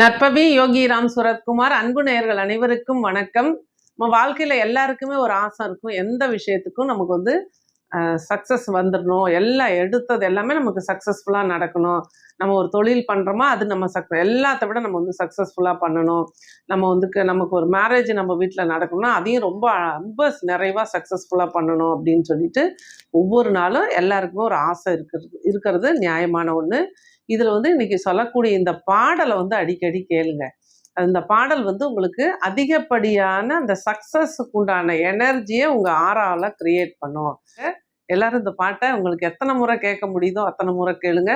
நற்பவி யோகி ராம் சுரத்குமார் அன்பு நேயர்கள் அனைவருக்கும் வணக்கம். நம்ம வாழ்க்கையில எல்லாருக்குமே ஒரு ஆசை இருக்கும். எந்த விஷயத்துக்கும் நமக்கு வந்து சக்ஸஸ் வந்துடணும் எல்லாம் எடுத்தது எல்லாமே நமக்கு சக்ஸஸ்ஃபுல்லாக நடக்கணும். நம்ம ஒரு தொழில் பண்ணுறோமா அது நம்ம சக் எல்லாத்த விட நம்ம வந்து சக்ஸஸ்ஃபுல்லாக பண்ணணும். நம்ம வந்து க- நமக்கு ஒரு மேரேஜ் நம்ம வீட்டில் நடக்கணும்னா அதையும் ரொம்ப ரொம்ப நிறைவாக சக்ஸஸ்ஃபுல்லாக பண்ணணும் அப்படின்னு சொல்லிட்டு ஒவ்வொரு நாளும் எல்லாருக்குமே ஒரு ஆசை இருக்கிறது இருக்கிறது நியாயமான ஒன்று இதில் வந்து இன்றைக்கி சொல்லக்கூடிய இந்த பாடலை வந்து அடிக்கடி கேளுங்க. அந்த பாடல் வந்து உங்களுக்கு அதிகப்படியான அந்த சக்ஸஸுக்கு உண்டான எனர்ஜியை உங்கள் ஆறாவில் கிரியேட் பண்ணும். எல்லாரும் இந்த பாட்டை உங்களுக்கு எத்தனை முறை கேட்க முடியுதோ அத்தனை முறை கேளுங்க.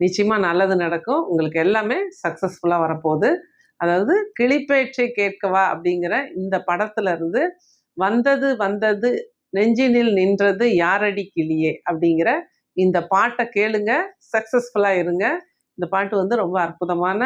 நிச்சயமாக நல்லது நடக்கும். உங்களுக்கு எல்லாமே சக்ஸஸ்ஃபுல்லாக வரப்போகுது. அதாவது கிளிப்பேச்சை கேட்கவா அப்படிங்கிற இந்த படத்துலேருந்து வந்தது வந்தது நெஞ்சினில் நின்றது யாரடி கிளியே அப்படிங்கிற இந்த பாட்டை கேளுங்க. சக்ஸஸ்ஃபுல்லாக இருங்க. இந்த பாட்டு வந்து ரொம்ப அற்புதமான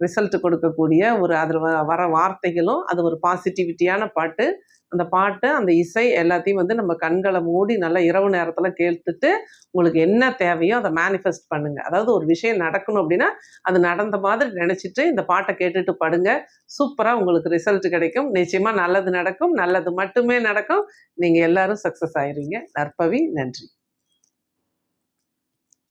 ரிசல்ட் கொடுக்கக்கூடிய ஒரு அதில் வர வார்த்தைகளும் அது ஒரு பாசிட்டிவிட்டியான பாட்டு. அந்த பாட்டு அந்த இசை எல்லாத்தையும் வந்து நம்ம கண்களை மூடி நல்லா இரவு நேரத்தில் கேட்டுட்டு உங்களுக்கு என்ன தேவையோ அதை மேனிஃபெஸ்ட் பண்ணுங்க. அதாவது ஒரு விஷயம் நடக்கணும் அப்படின்னா அது நடந்த மாதிரி நினச்சிட்டு இந்த பாட்டை கேட்டுட்டு படுங்க. சூப்பராக உங்களுக்கு ரிசல்ட் கிடைக்கும். நிச்சயமாக நல்லது நடக்கும். நல்லது மட்டுமே நடக்கும். நீங்கள் எல்லாரும் சக்ஸஸ் ஆயிடுவீங்க நற்பவி நன்றி.